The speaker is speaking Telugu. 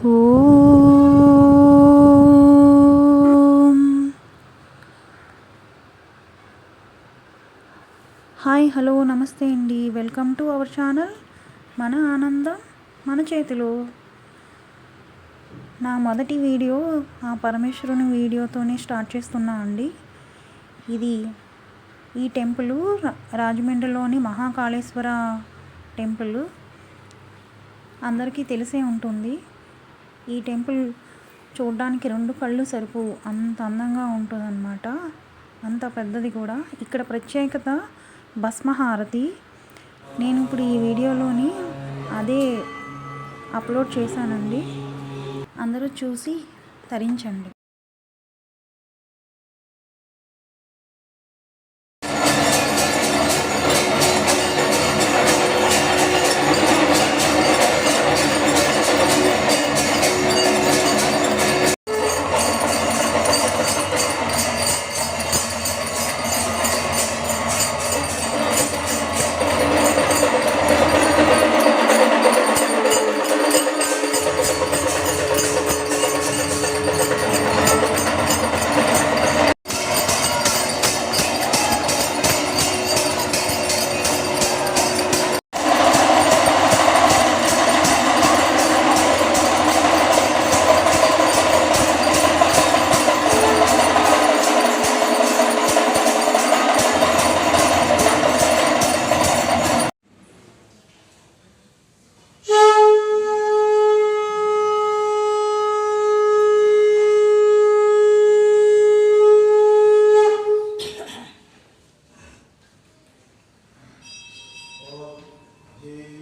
హాయ్ హలో నమస్తే అండి. వెల్కమ్ టు అవర్ ఛానల్ మన ఆనందం మన చేతిలో. నా మొదటి వీడియో ఆ పరమేశ్వరుని వీడియోతోనే స్టార్ట్ చేస్తున్నా అండి. ఇది ఈ టెంపుల్ రాజమండ్రిలోని మహాకాళేశ్వర టెంపుల్. అందరికీ తెలిసే ఉంటుంది. ఈ టెంపుల్ చూడడానికి రెండు కళ్ళు సరిపు అంత అందంగా ఉంటుందన్నమాట. అంత పెద్దది కూడా. ఇక్కడ ప్రత్యేకత భస్మహారతి. నేను ఇప్పుడు ఈ వీడియోలోని అదే అప్లోడ్ చేశానండి. అందరూ చూసి తరించండి. Yeah.